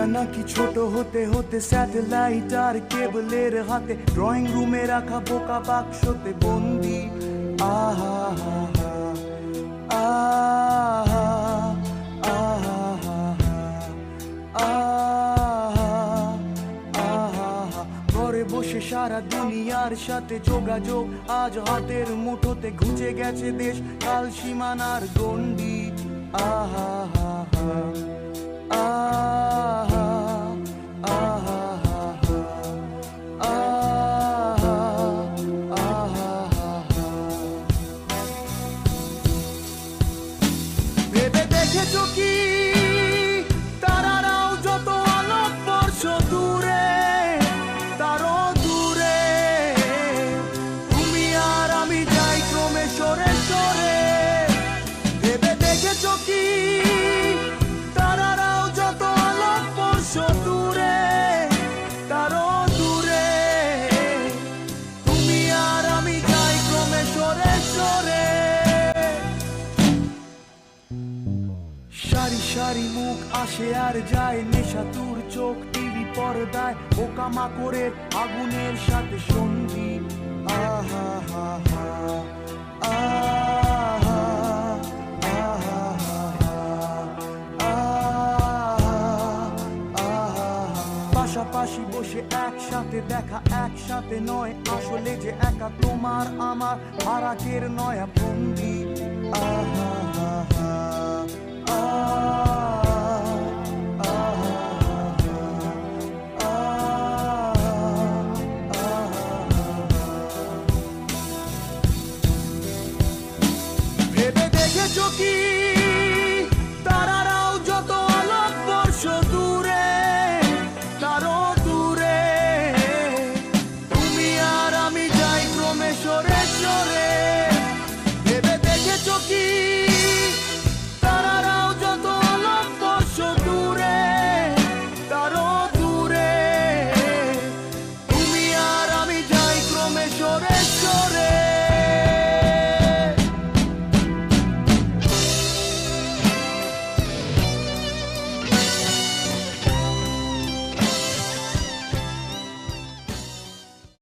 এটা নাকি ছোট হতে হতে স্যাটেলাইট আর কেবলের হাতে ড্রয়িং রুমে রাখা বোকা বাক্সতে বন্দি। আহা হা আহা আহা ঘরে বসে সারা দুনিয়ার সাথে যোগাযোগ, আজ হাতের মুঠোতে ঘুচে গেছে দেশ, কাল সীমানার গন্ডি আহা হা হা ভেবে দেখেছ সারি সারি মুখ আসে আর যায়, নেশা তুর চোখ টিভি পর্দায় পোকামা করে আগুনের সাথে সন্ধি আহা, হা হা, আহা আহা পাশাপাশি বসে একসাথে দেখা, একসাথে নয়, আসলে যে একা তোমার আমার ফারাকের নয়া বন্দি। আহা হা হা। কি? তারারাও যত আলোক বর্ষ দূরে, তারও দূরে। তুমি আর আমি যাই ক্রমে সরে সরে। ভেবে দেখেছ কি? তারারাও যত আলোক বর্ষ দূরে, তারও দূরে। তুমি আর আমি যাই ক্রমে সরে সরে।